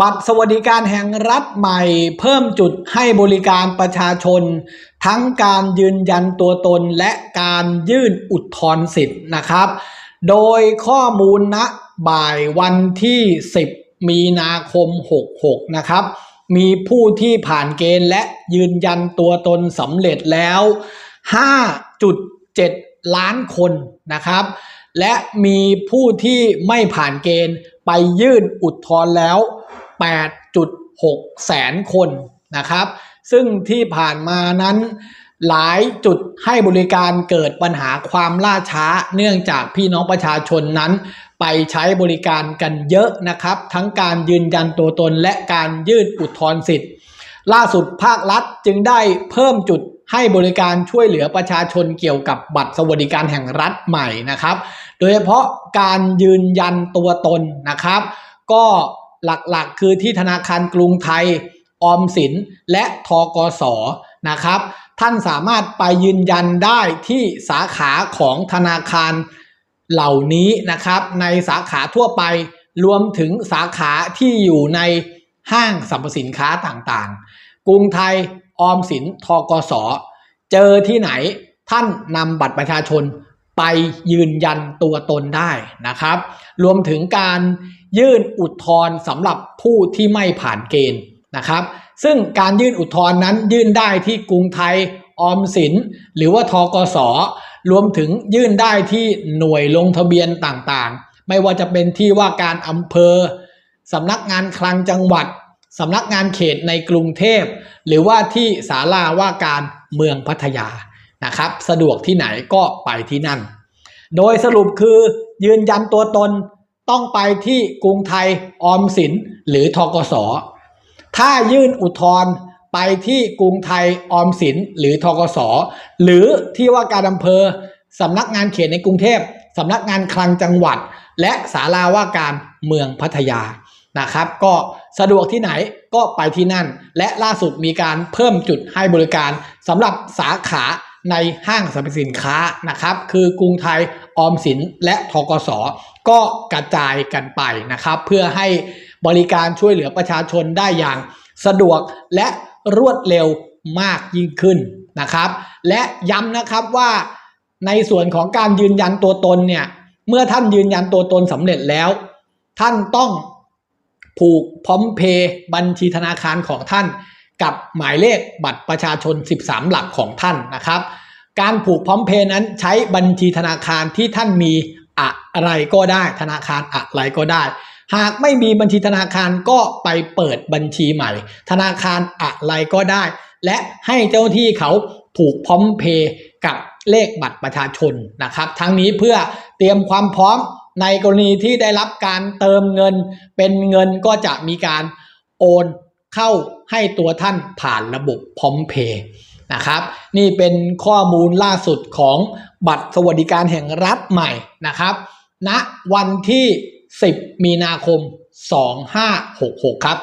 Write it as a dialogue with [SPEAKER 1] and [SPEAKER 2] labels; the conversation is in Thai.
[SPEAKER 1] บัตรสวัสดิการแห่งรัฐใหม่ เพิ่มจุดให้บริการประชาชน ทั้งการยืนยันตัวตนและการยื่นอุทธรณ์สิทธิ์นะครับ โดยข้อมูลณบ่ายวันที่ 10 มีนาคม 66 นะครับ มีผู้ที่ผ่านเกณฑ์และยืนยันตัวตนสำเร็จแล้ว 5.7 ล้านคนนะครับ และมีผู้ที่ไม่ผ่านเกณฑ์ไปยื่นอุทธรณ์แล้ว 8.6 แสนคนนะครับ ซึ่งที่ผ่านมานั้นหลายจุดให้บริการเกิดปัญหาความล่าช้า เนื่องจากพี่น้องประชาชนนั้น ไปใช้บริการกันเยอะนะครับ ทั้งการยืนยันตัวตนและการยื่นอุทธรณ์สิทธิ์ ล่าสุดภาครัฐจึงได้เพิ่มจุดให้บริการช่วยเหลือประชาชนเกี่ยวกับบัตรสวัสดิการแห่งรัฐใหม่นะครับ โดยเฉพาะการยืนยันตัวตนนะครับ ก็ หลักๆ คือที่ธนาคารกรุงไทย ออมสิน และทกสนะครับ ท่านสามารถไปยืนยันได้ที่สาขาของธนาคารเหล่านี้นะครับ ในสาขาทั่วไปรวมถึงสาขาที่อยู่ในห้างสรรพสินค้าต่างๆ กรุงไทยออมสินทกส เจอที่ไหนท่านนำบัตรประชาชน ไปยืนยันตัวตนได้นะครับ รวมถึงการยื่นอุทธรณ์สำหรับผู้ที่ไม่ผ่านเกณฑ์นะครับ ซึ่งการยื่นอุทธรณ์นั้นยื่นได้ที่กรุงไทยออมสิน หรือว่าทกสรวมถึงยื่นได้ที่หน่วยลงทะเบียนต่างๆ ไม่ว่าจะเป็นที่ว่าการอำเภอสำนักงานคลังจังหวัดสำนักงานเขตในกรุงเทพ หรือว่าที่ศาลาว่าการเมืองพัทยา นะครับ สะดวกที่ไหนก็ไปที่นั่น โดยสรุปคือยืนยันตัวตนต้องไปที่กรุงไทยออมสินหรือทกส ถ้ายื่นอุทธรณ์ไปที่กรุงไทยออมสินหรือทกส หรือที่ว่าการอำเภอสำนักงานเขตในกรุงเทพสำนักงานคลังจังหวัด และศาลาว่าการเมืองพัทยานะครับ ก็สะดวกที่ไหนก็ไปที่นั่น และล่าสุดมีการเพิ่มจุดให้บริการสำหรับสาขา ในห้างสรรพสินค้านะครับ คือกรุงไทยออมสินและทกสก็กระจายกันไปนะครับ เพื่อให้บริการช่วยเหลือประชาชนได้อย่างสะดวกและรวดเร็วมากยิ่งขึ้นนะครับ และย้ำนะครับว่าในส่วนของการยืนยันตัวตนเนี่ยเมื่อท่านยืนยันตัวตนสำเร็จแล้ว ท่านต้องผูกพร้อมเพย์บัญชีธนาคารของท่าน กับหมายเลขบัตรประชาชน 13 หลักของท่านนะครับ การผูกพร้อมเพย์นั้นใช้บัญชีธนาคารที่ท่านมีอะไรก็ได้ ธนาคารอะไรก็ได้ หากไม่มีบัญชีธนาคารก็ไปเปิดบัญชีใหม่ ธนาคารอะไรก็ได้ และให้เจ้าที่เขาผูกพร้อมเพย์กับเลขบัตรประชาชนนะครับ ทั้งนี้เพื่อเตรียมความพร้อมในกรณีที่ได้รับการเติมเงินเป็นเงินก็จะมีการโอน เข้าให้ตัวท่านผ่านระบบพร้อมเพย์นะครับ นี่เป็นข้อมูลล่าสุดของบัตรสวัสดิการแห่งรัฐใหม่นะครับณวันที่ 10 มีนาคม 2566 ครับ